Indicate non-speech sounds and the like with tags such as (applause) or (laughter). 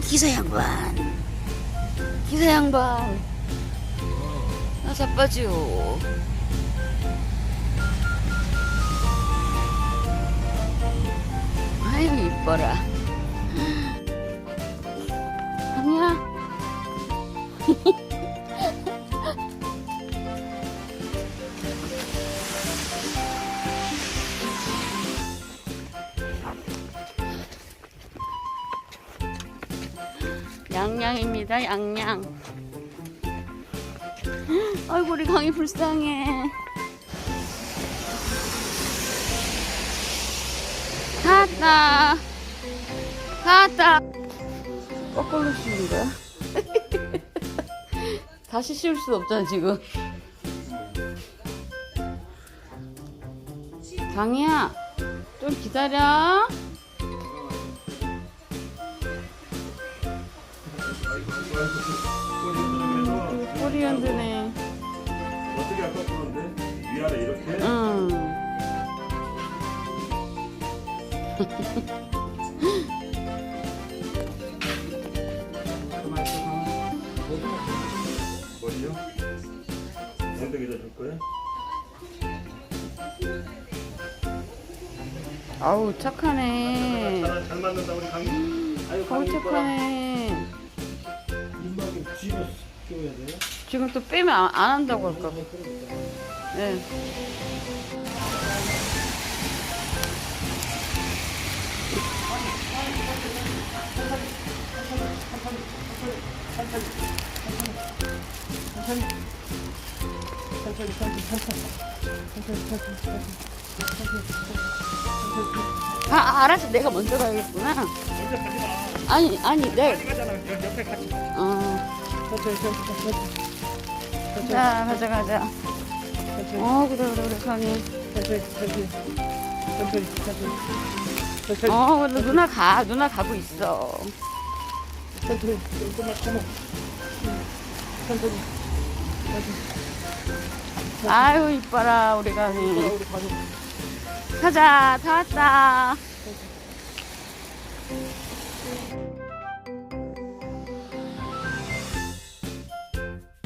기사 양반. 기사 양반. 나 자빠지요. 아유, 이뻐라. 양양입니다, 양양. 아이고, 우리 강이 불쌍해. 갔다. 갔다. 거꾸로 씌운 거야? (laughs) 다시 씌울 수 없잖아, 지금. 강이야, 좀 기다려. 꼬리 흔드네. 어떻게 아까 그런데 위아래 이렇게 응. 머리요? 엉덩이도 줄 거야? 아우, 착하네. 잘, 잘 맞는다 우리 강이. 아유 강이 이뻐라. 착하네. 끼워야 돼요? 지금 또 빼면 안, 안 한다고 할까 봐. 네. 천천히 천천히 아, 아, 알았어. 내가 먼저 가야겠구나. 아니, 아니, 내, 가잖아. 옆- 옆에 같이. 가. 어. 가자, 가자, 가자. 자, 가자, 가자. 어, 그래, 그래, 그래, 강이. 가자, 가자, 가자, 가자. 어, 그래, 누나 가, 누나 가고 있어. 아유, 이뻐라, 우리 강이. 가자, 다 왔다.